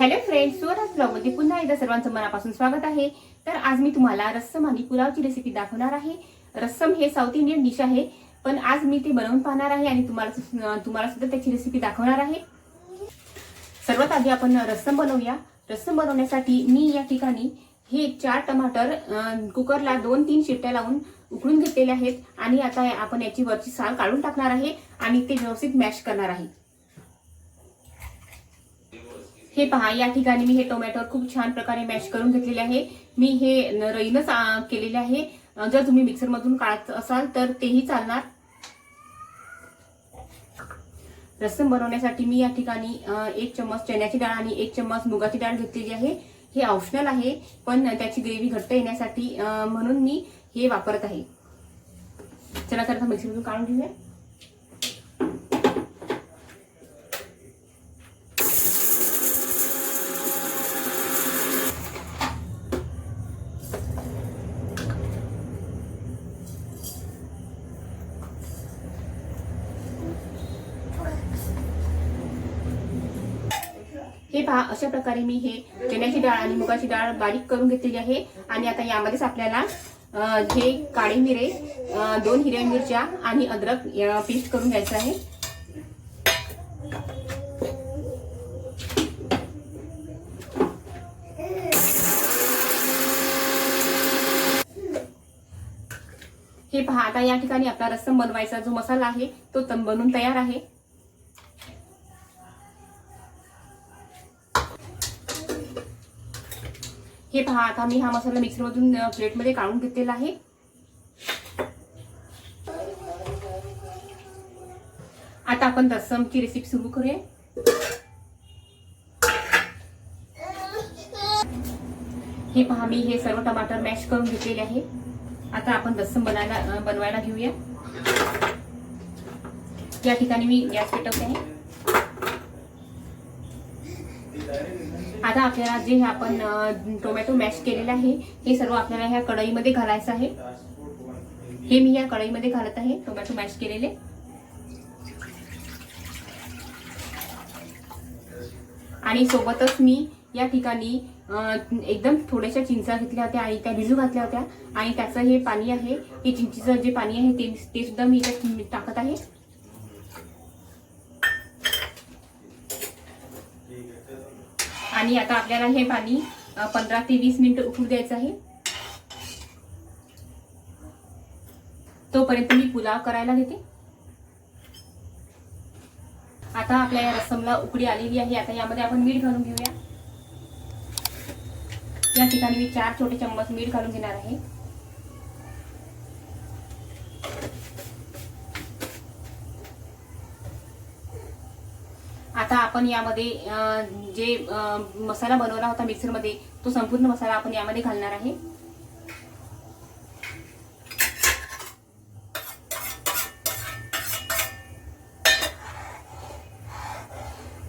Hello friends सुवराज ब्लॉगमध्ये पुन्हा एकदा सर्वांचं मनापासून स्वागत आहे. तर आज मी तुम्हाला रस्सम आणि पुलावची रेसिपी दाखवणार आहे. रस्सम हे साऊथ इंडियन डिश आहे पण आज मी ते बनवून पाहणार आहे आणि तुम्हाला सु- तुम्हाला सुद्धा त्याची रेसिपी दाखवणार आहे. सर्वात आधी आपण रस्सम बनवूया. रस्सम बनवण्यासाठी मी या ठिकाणी हे चार टमाटर कुकरला दोन तीन शिट्ट्या लावून उकळून घेतलेले आहेत आणि आता आपण याची वरची साल काढून टाकणार आहे आणि ते व्यवस्थित मॅश करणार आहे. हे पहा या ठिकाणी मी हे टोमॅटो खूप छान प्रकारे मॅश करून घेतलेले आहे. मी हे न- रईनच केलेले आहे. जर तुम्ही मिक्सरमधून काढत असाल तर तेही चालणार. रस्सम बनवण्यासाठी मी या ठिकाणी एक चम्मच चण्याची डाळ आणि एक चम्मच मुगाची डाळ घेतलेली आहे. हे ऑप्शनल आहे पण त्याची ग्रेव्ही घट्ट येण्यासाठी म्हणून मी हे वापरत आहे. चला तर आता मिक्सरमधून काढून घेऊया. हे पहा अशा प्रकारे मी हे चण्याची डाळ आणि मुगाची डाळ बारीक करून घेतलेली आहे. आणि आता यामध्येच आपल्याला हे काळे मिरे दोन हिरव्या मिरच्या आणि अद्रक पेस्ट करून घ्यायचं आहे. हे पहा आता या ठिकाणी आपला रस्सम बनवायचा जो मसाला आहे तो तन बनून तयार आहे. हे पहा आता मी हा मसाला मिक्सरमधून प्लेटमध्ये काढून घेतलेला आहे. आता आपण रस्समची रेसिपी सुरू करूया. हे पहा मी हे सर्व टमाटर मॅश करून घेतलेले आहे. आता आपण रस्सम बनायला बनवायला घेऊया. या ठिकाणी मी गॅस पेटवते. आहे आता आपल्याला जे हे आपण टोमॅटो मॅश केलेले आहे हे सर्व आपल्याला ह्या कढईमध्ये घालायचं आहे. हे मी या कढईमध्ये घालत आहे टोमॅटो मॅश केलेले. आणि सोबतच मी या ठिकाणी एकदम थोड्याशा चिंचा घेतल्या होत्या आणि त्या भिजू घातल्या होत्या. आणि त्याचं हे पाणी आहे हे चिंचीचं जे पाणी आहे ते ते सुद्धा मी याच्यात टाकत आहे. आणि आता आपल्याला हे पाणी पंधरा ते वीस मिनिट उकळू द्यायचं आहे. तोपर्यंत मी पुलाव करायला घेते. आता आपल्या या रसमला उकडी आलेली आहे. आता यामध्ये आपण मीठ घालून घेऊया. या ठिकाणी मी चार छोटे चम्मच मीठ घालून घेणार आहे. आता आपण यामध्ये जे मसाला बनवला होता मिक्सरमध्ये तो संपूर्ण मसाला आपण यामध्ये घालणार आहे.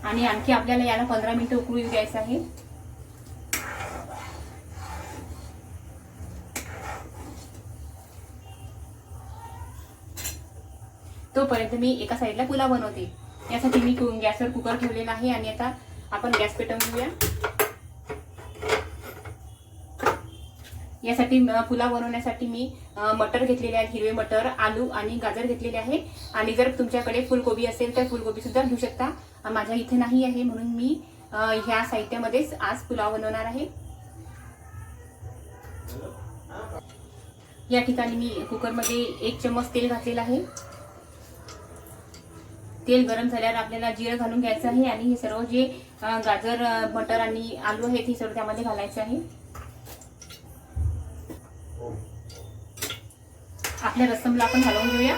आणि आणखी आपल्याला याला पंधरा मिनिटं उकळू द्यायचं आहे. तोपर्यंत मी एका साईडला पुलाव बनवते. यासाठी मी गॅसवर कुकर ठेवलेला आहे आणि आता आपण गॅस पेटवून घेऊया. यासाठी पुलाव बनवण्यासाठी मी मटर घेतलेले आहेत हिरवे मटर आलू आणि गाजर घेतलेले आहे आणि जर तुमच्याकडे फुलकोबी असेल तर फुलकोबी सुद्धा घेऊ शकता. माझ्या इथे नाही आहे म्हणून मी ह्या साहित्यामध्येच आज पुलाव बनवणार आहे. या ठिकाणी मी कुकरमध्ये एक चम्मच तेल घातलेलं आहे. तेल गरम झाल्यावर आपल्याला जिरं घालून घ्यायचं आहे आणि हे सर्व जे गाजर मटर आणि आलू आहेत हे सर्व त्यामध्ये घालायचं आहे. आपल्या रसमला आपण हलवून घेऊया.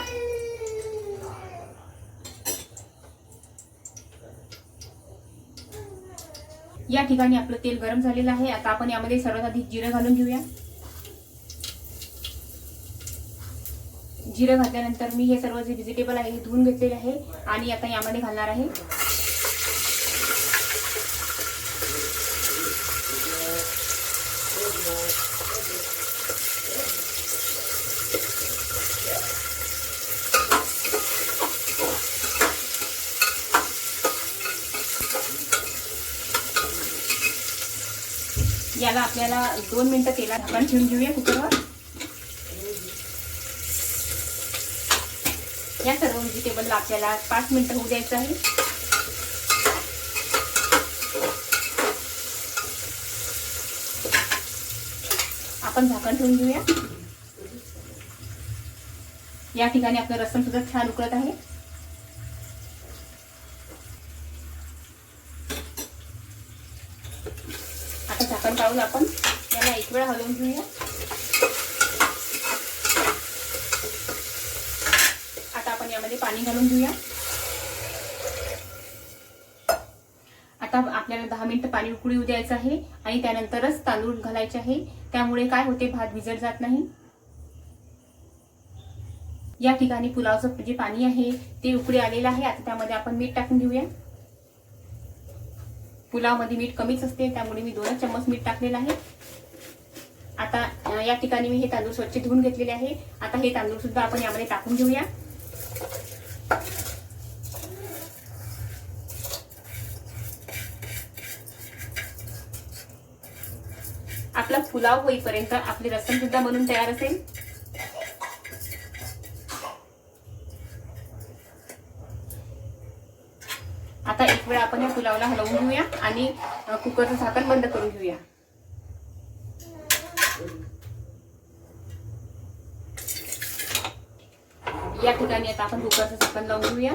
या ठिकाणी आपलं तेल गरम झालेलं आहे. आता आपण यामध्ये सर्वात आधी जिरं घालून घेऊया. जिरं घातल्यानंतर मी हे सर्व जे व्हेजिटेबल आहे हे धुवून घेतलेले आहे आणि आता यामध्ये घालणार आहे. याला आपल्याला दोन मिनटं तेलात झाकण ठेवून घेऊया कुकरवर. या सर्व व्हेजिटेबलला आपल्याला पाच मिनटं होऊ द्यायचं आहे. आपण झाकण ठेवून घेऊया. या ठिकाणी आपलं रसम सुद्धा छान उकळत आहे. आता झाकण पाहून आपण याला एक वेळ हलवून घेऊया आता आपण यामध्ये पाणी घालून घेऊया. आता आपल्याला दहा मिनिटं पाणी उकळी द्यायचं आहे आणि त्यानंतरच तांदूळ घालायचे आहे. त्यामुळे काय होते? भात भिजत जात नाही. या ठिकाणी पुलावचं जे पाणी आहे ते उकळी आलेलं आहे. आता त्यामध्ये आपण मीठ टाकून घेऊया. पुलावमध्ये मीठ कमीच असते त्यामुळे मी दोनच चम्मच मीठ टाकलेलं आहे. आता या ठिकाणी मी हे तांदूळ स्वच्छ धुवून घेतलेले आहे. आता हे तांदूळ सुद्धा आपण यामध्ये टाकून घेऊया. पुलाव होईपर्यंत आपली रसम सुद्धा बनून तयार असेल. आता एक वेळ आपण या पुलावला हलवून घेऊया आणि कुकरचं झाकण बंद करून घेऊया. या ठिकाणी आता आपण कुकरचं झाकण लावून घेऊया.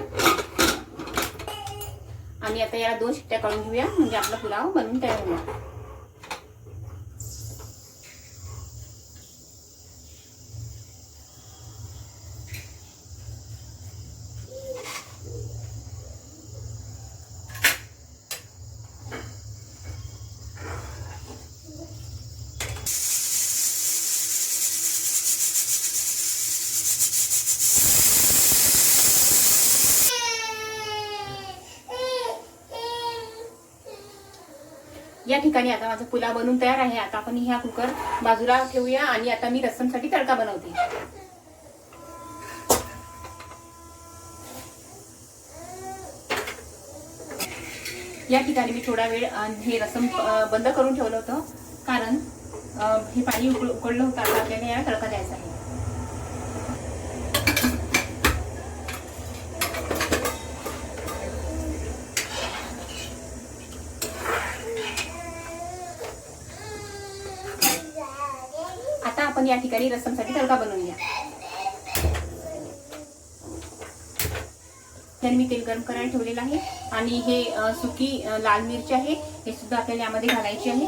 आणि आता याला दोन शिट्ट्या काढून घेऊया म्हणजे आपला पुलाव बनवून तयार होणार. या ठिकाणी आता माझा पुलाव बनवून तयार आहे. आता आपण ह्या कुकर बाजूला ठेवूया आणि आता मी रस्समसाठी तडका बनवते. या ठिकाणी मी थोडा वेळ हे रसम बंद करून ठेवलं होतं. कारण हे पाणी उकळ उकळलं होतं. आता आपल्याला या तडका द्यायचा आहे आता आपण या ठिकाणी रसमसाठी तडका बनवूया तर मी तेल गरम करायला ठेवलेलं आहे. आणि हे सुकी लाल मिरची आहे. हे सुद्धा आपल्याला यामध्ये घालायची आहे.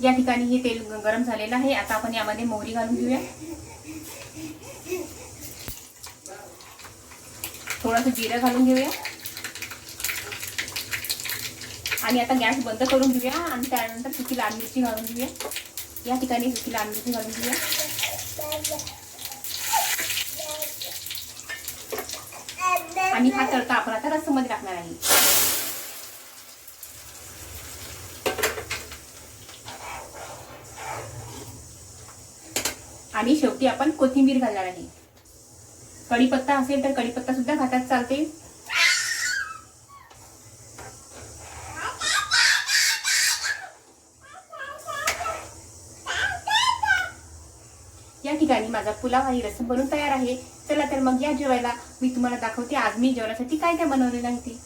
या ठिकाणी हे तेल गरम झालेलं आहे. आता आपण यामध्ये मोहरी घालून घेऊया. थोडंसं जिरं घालून घेऊया. आणि आता गॅस बंद करून घेऊया आणि त्यानंतर सुकी लाल मिरची घालून घेऊया. या ठिकाणी सुकी लाल मिरची घालून घेऊया. आणि हा तडका आपण आता रस्समध्ये टाकणार आहे. आणि शेवटी आपण कोथिंबीर घालणार आहे. कढीपत्ता असेल तर कढीपत्ता सुद्धा घातात चालते या ठिकाणी माझा पुलाव आणि रसम बनून तयार आहे. चला तर मग या जेवायला. मी तुम्हाला दाखवते आज मी जेवणासाठी काय काय बनवलेलं आहे ते.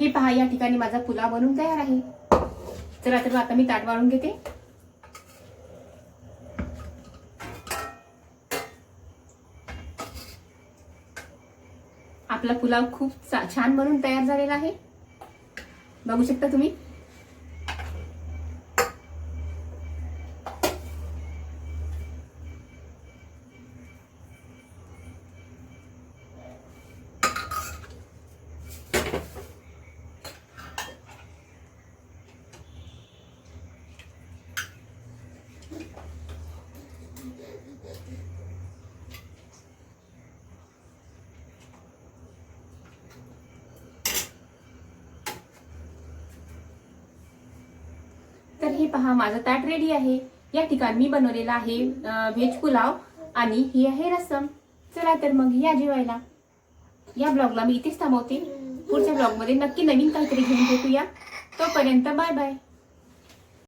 हे पहा या ठिकाणी माझा पुलाव बनून तयार आहे. चला तर आता मी ताट वाळून घेते. आपला पुलाव खूप छान बनून तयार झालेला आहे. बघू शकता तुम्ही? तर हे पहा माझं ताट रेडी आहे. या ठिकाणी मी बनवलेला आहे व्हेज पुलाव आणि ही आहे रसम. चला तर मग या जेवायला. या ब्लॉगला मी इथेच थांबवते. पुढच्या ब्लॉगमध्ये नक्की नवीन काहीतरी घेऊन भेटूया. तोपर्यंत बाय बाय.